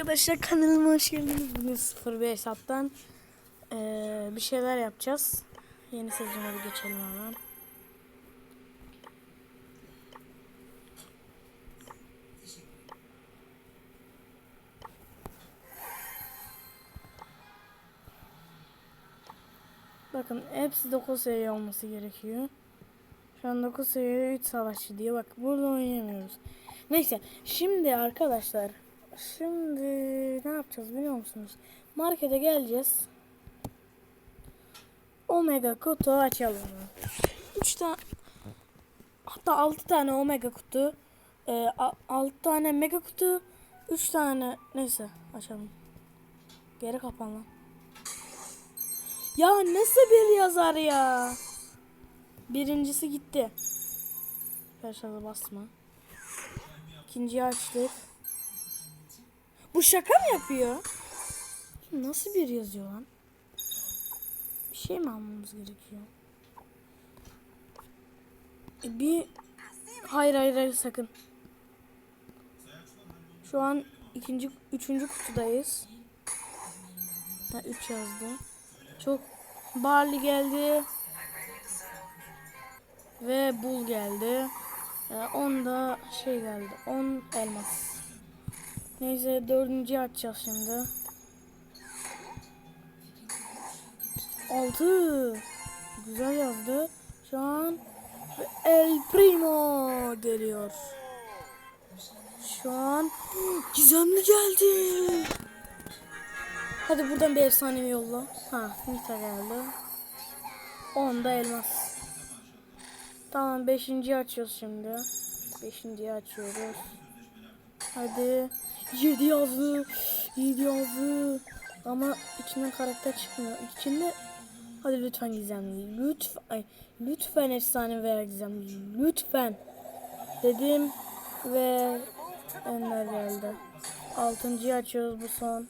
Arkadaşlar kanalıma hoş geldiniz. Bugün 0 bir hesaptan eee, bir şeyler yapacağız. Yeni sezona bir geçelim hemen. Bakın hepsi 9 seviye olması gerekiyor. Şu an 9 seviye 3 savaşçı diyor. Bak burada oynayamıyoruz. Neyse şimdi arkadaşlar şimdi ne yapacağız biliyor musunuz? Markete geleceğiz. Omega kutu açalım. 3 tane hatta 6 tane omega kutu, 6 tane mega kutu, 3 tane neyse açalım. Geri kapan lan. Ya nasıl bir yazar ya? Birincisi gitti. Yaşadı basma. İkinciyi açtık. Bu şaka mı yapıyor? Nasıl bir yazıyor lan? Bir şey mi almamız gerekiyor? E bir... Hayır hayır hayır sakın. Şu an ikinci, üçüncü kutudayız. Ha, üç yazdı. Çok barley geldi. Ve bul geldi. Ee, 10 da şey geldi. 10 elmas. Neyse dördüncüyü açacağız şimdi. 6 Güzel yazdı. Şu an El Primo geliyor. Şu an gizemli geldi. Hadi buradan bir efsanevi yolla. Ha, Nita geldi. 10 da elmas. Tamam beşinciyi açıyoruz şimdi. Beşinciyi açıyoruz. Hadi. Yedi yazdı. Yedi yazdı. Ama içinden karakter çıkmıyor. İçinde Hadi lütfen gizemli. Lütfen. Ay, lütfen efsane veya gizemli. Lütfen. Dedim ve Ender geldi. Altıncıyı açıyoruz bu son.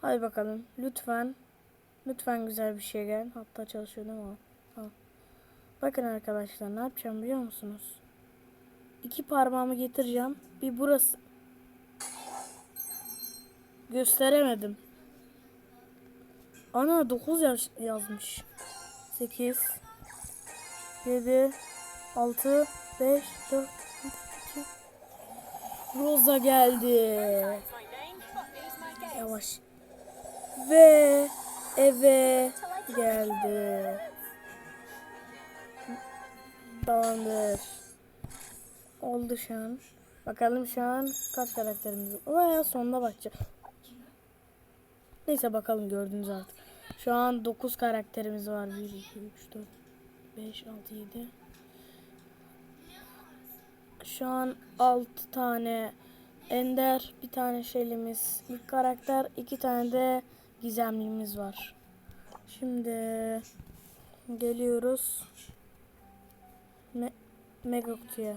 Hadi bakalım. Lütfen. Lütfen güzel bir şey gel. Hatta çalışıyor değil mi o? Tamam. Bakın arkadaşlar ne yapacağım biliyor musunuz? İki parmağımı getireceğim. Bir burası. Gösteremedim. Ana 9 yaz yazmış. 8 7 6 5 4 2 Rosa geldi. Yavaş. Ve eve geldi. Tamamdır. Oldu şu an. Bakalım şu an kaç karakterimiz var. Veya sonuna bakacağım. Neyse bakalım gördünüz artık. Şu an 9 karakterimiz var. 1, 2, 3, 4, 5, 6, 7. Şu an 6 tane Ender, bir tane şeylimiz, ilk karakter, iki tane de gizemlimiz var. Şimdi geliyoruz. Me Mega kutuya.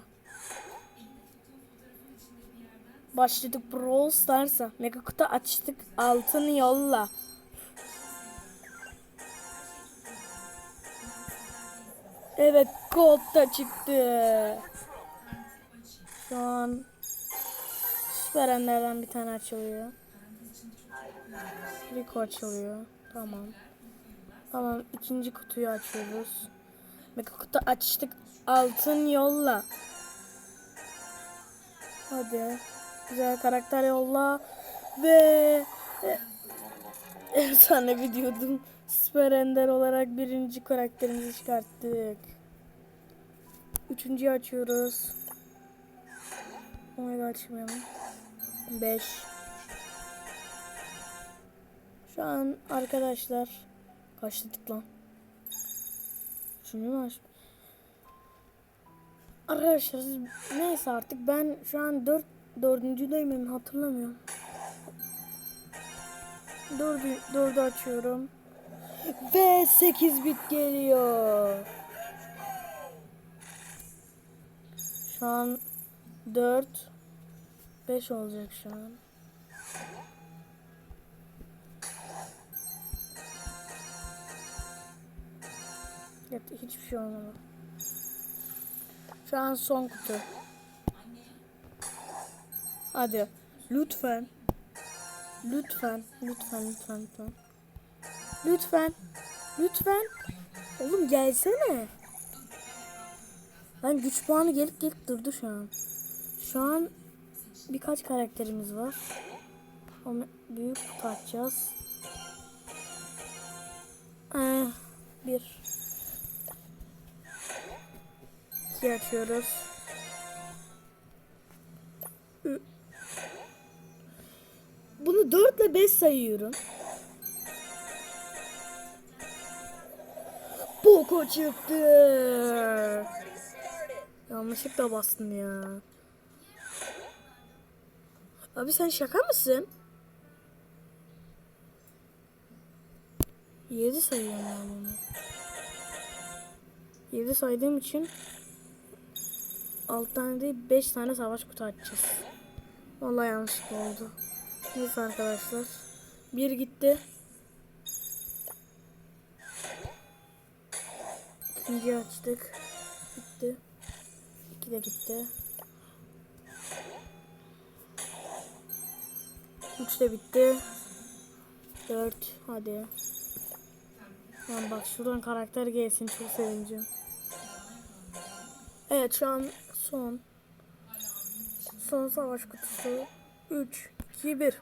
Başladık Brawl Stars'a. Mega kutu açtık. Altın yolla. Evet kod da çıktı. Şu an Süper Ender'den bir tane açılıyor. Rico açılıyor. Tamam. Tamam ikinci kutuyu açıyoruz. Mega kutu açtık. Altın yolla. Hadi. Güzel karakter yolla. Ve e, efsane videodum. Süper Ender olarak birinci karakterimizi çıkarttık. Üçüncüyü açıyoruz. Onu da açmayalım. 5 Şu an arkadaşlar kaçtık lan. Şunu aç? Arkadaşlar neyse artık ben şu an 4 dördüncüdeyim emin hatırlamıyorum. Dördü, dördü açıyorum. Ve 8 bit geliyor. Şu an 4 5 olacak şu an. Evet, hiçbir şey olmadı. Şu an son kutu. Hadi. Lütfen. Lütfen. Lütfen lütfen lütfen. Lütfen. Lütfen. Oğlum gelsene. Ben güç puanı gelip gelip durdu şu an. Şu an birkaç karakterimiz var. Ama büyük kutu açacağız. Ee, bir. İki açıyoruz. Ü- Bunu 4 ile 5 sayıyorum. Poco çıktı. Yanlışlıkla bastım ya. Abi sen şaka mısın? 7 sayıyorum ben bunu. 7 saydığım için 6 tane değil 5 tane savaş kutu açacağız. Vallahi yanlışlıkla oldu. Neyse arkadaşlar. Bir gitti. İkinciyi açtık. Gitti. İki de gitti. Üç de bitti. Dört. Hadi. Lan bak şuradan karakter gelsin çok sevineceğim. Evet şu an son. Son savaş kutusu. 3, 2, 1.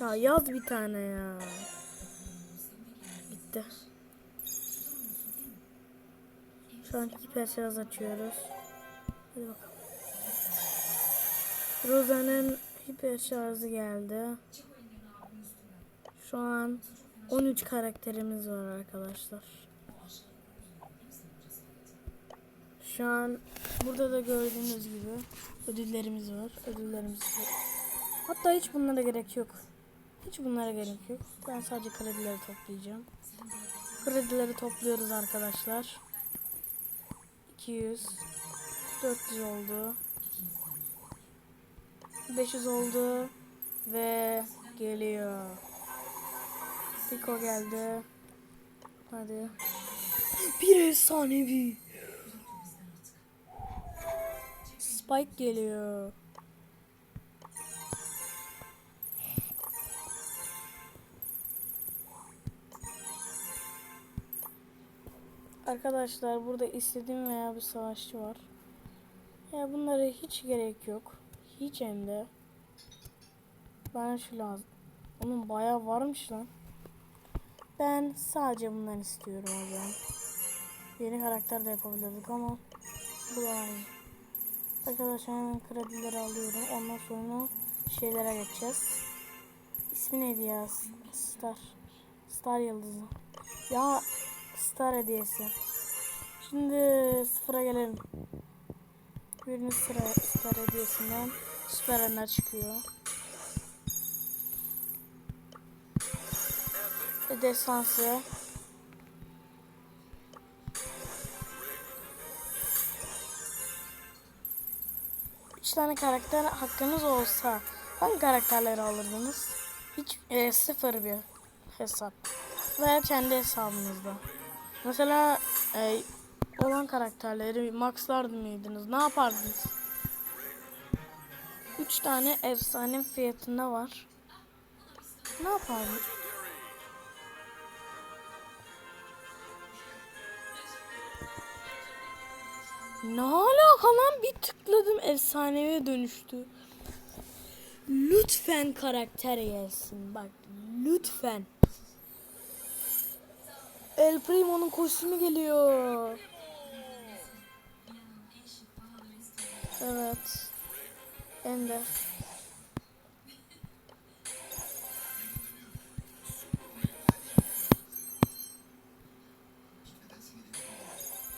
Ya yaz bir tane ya. Bitti. Şu an hiper açıyoruz. Hadi bakalım. Rosa'nın hiper geldi. Şu an 13 karakterimiz var arkadaşlar. Şu an burada da gördüğünüz gibi ödüllerimiz var. Ödüllerimiz var. Hatta hiç bunlara gerek yok. Hiç bunlara gerek yok. Ben sadece kredileri toplayacağım. Kredileri topluyoruz arkadaşlar. 200 400 oldu. 500 oldu ve geliyor. Pico geldi. Hadi. Bir efsanevi. Spike geliyor. Arkadaşlar burada istediğim veya bir savaşçı var. Ya bunlara hiç gerek yok. Hiç hem de. Bana şu lazım. Onun bayağı varmış lan. Ben sadece bundan istiyorum hocam. Yeni karakter de yapabilirdik ama bu iyi. Arkadaşlar kredileri alıyorum. Ondan sonra şeylere geçeceğiz. İsmi neydi ya? Star. Star yıldızı. Ya Star hediyesi. Şimdi sıfıra gelelim. Birinci sıra Star hediyesinden süper ender çıkıyor. Destansı. Üç tane karakter hakkınız olsa hangi karakterleri alırdınız? Hiç e, sıfır bir hesap. Veya kendi hesabınızda. Mesela e, olan karakterleri maxlar mıydınız? Ne yapardınız? Üç tane efsane fiyatında var. Ne yapardınız? Ne alaka lan bir tıkladım efsaneviye dönüştü. Lütfen karakter gelsin bak lütfen. El Primo'nun kostümü geliyor. Evet. Ender.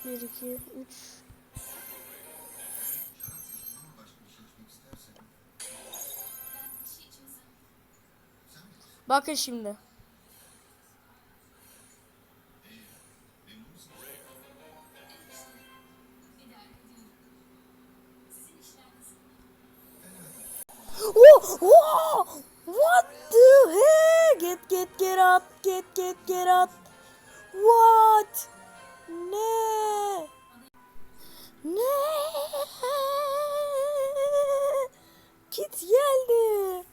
Bir, iki, üç. Bakın şimdi. Oh, oh, what the heck? Get, get, get up, get, get, get up. What? Ne? Ne? Evet geldi.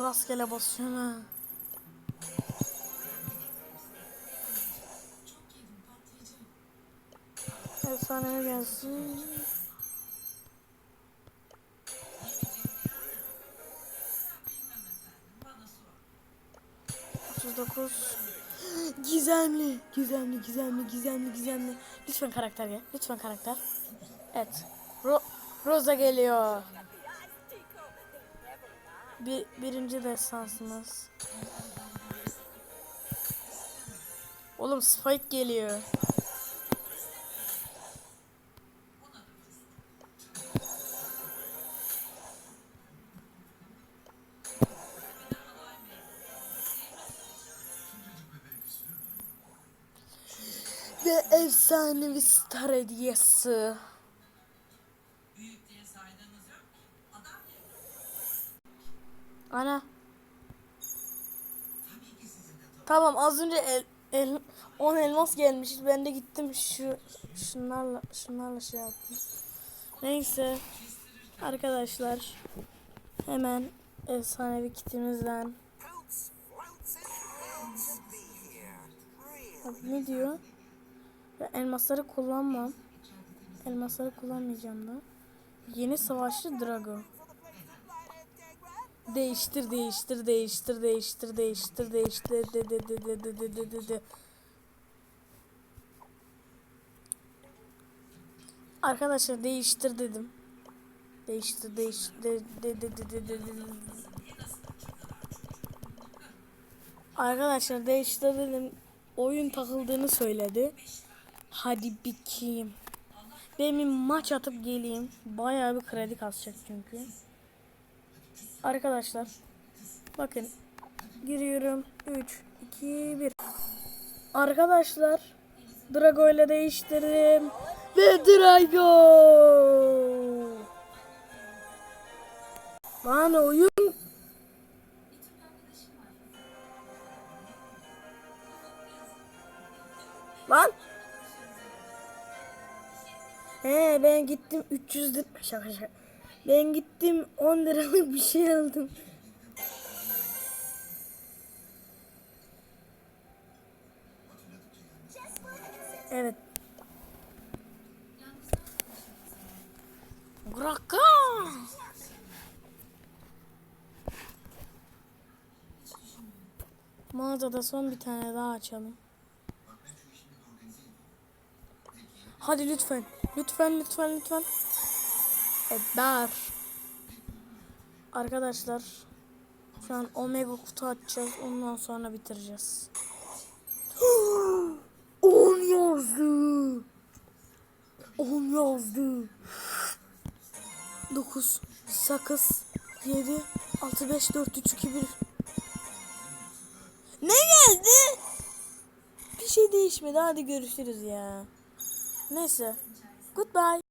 Rastgele basıyorsun ha. Efsane gelsin. Dokuz. Gizemli, gizemli, gizemli, gizemli, gizemli. Lütfen karakter gel. Lütfen karakter. Evet. Ro Rosa geliyor. Bir, birinci destansınız. Oğlum Spike geliyor. Ve efsanevi star hediyesi. Ana. Tamam az önce el, el, 10 elmas gelmiş. Ben de gittim şu şunlarla şunlarla şey yaptım. Neyse. Arkadaşlar hemen efsanevi kitimizden Bak ne diyor? Ya elmasları kullanmam. Elmasları kullanmayacağım da. Yeni savaşçı Drago. Değiştir, değiştir, değiştir, değiştir, değiştir, değiştir, de, de, de, de, de, de, de, de, de. Arkadaşlar değiştir dedim. Değiştir, değiştir, de, de, de, de, de, de. Arkadaşlar değiştir dedim. Oyun takıldığını söyledi. Hadi. Benim bir maç atıp geleyim. Bayağı bir kredi kasacak çünkü. Arkadaşlar bakın. Giriyorum. 3 2 1 Arkadaşlar Drago ile değiştirdim. Ve Drago! Lan oyun Lan! He ben gittim. 300 lira şaka şaka. Ben gittim 10 liralık bir şey aldım. Evet. Graka. Mağazada son bir tane daha açalım. Hadi lütfen. Lütfen lütfen lütfen. Eder. Arkadaşlar şu an omega kutu açacağız. Ondan sonra bitireceğiz. 10 yazdı. 10 yazdı. 9 8 7 6 5 4 3 2 1 Ne geldi? Bir şey değişmedi. Hadi görüşürüz ya. Neyse. Goodbye.